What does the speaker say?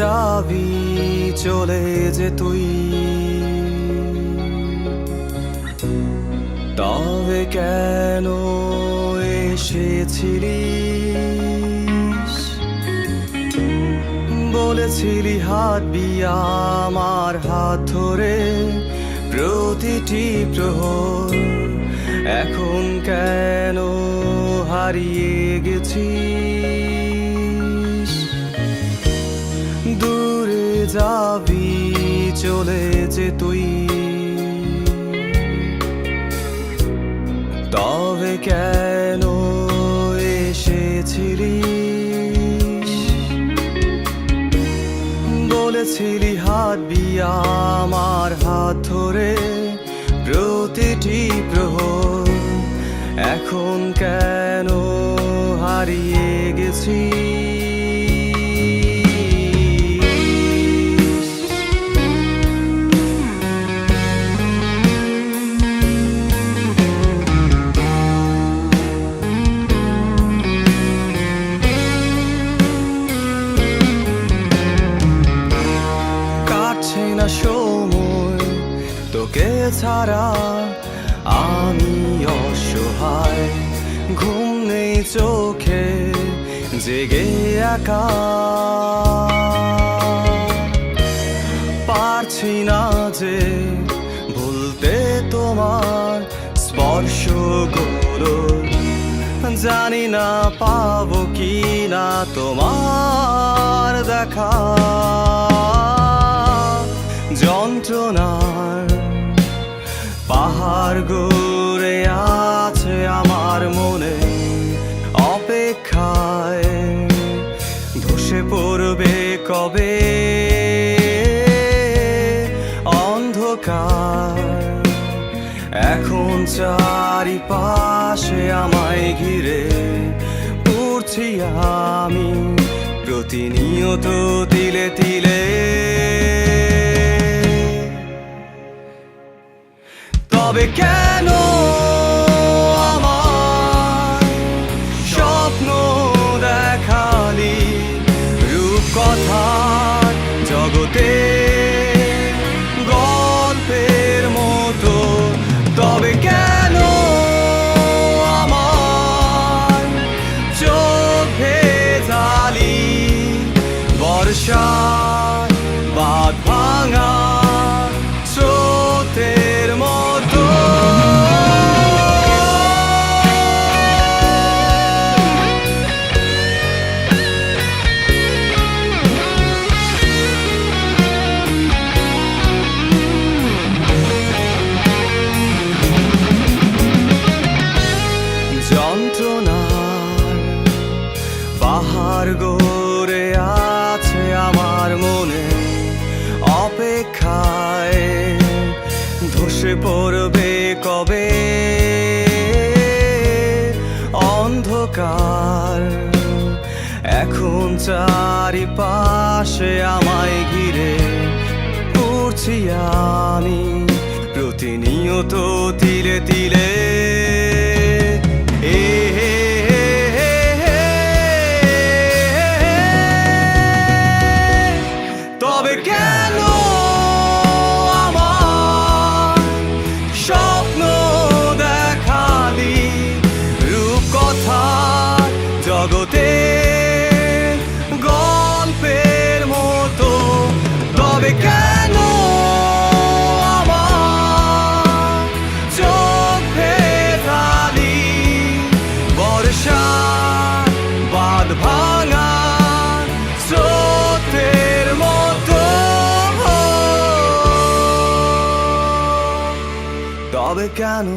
যাবি, চলে যে তুই। তবে কেন এসেছিলিস? বলেছিলি হাঁটবি আমার হাত ধরে, প্রতিটি প্রহর। এখন কেন হারিয়ে গেছিস? যাবি, চলে যে তুই। তবে কেন এসেছিলি? বলেছিলি হাঁটবি আমার হাত ধরে, প্রতিটি প্রহর এখন কেন হারিয়ে গেছিস তোকে ছাড়া আমি অসহায়। ঘুম নেই চোখে, জেগে একা। পারছি না যে ভুলতে তোমার স্পর্শগুলো। জানি না পাবো কি না তোমার দেখা। অপেক্ষায় ধসে পড়বে কবে? অন্ধকার, এখন চারিপাশে আমায় ঘিরে পড়ছি আমি। প্রতিনিয়ত তিলে তিলে। তবে কেন পড়বে কবে? অন্ধকার। এখন চারিপাশে আমায় ঘিরে পড়ছি আমি। প্রতিনিয়ত তিলে তবে কেন?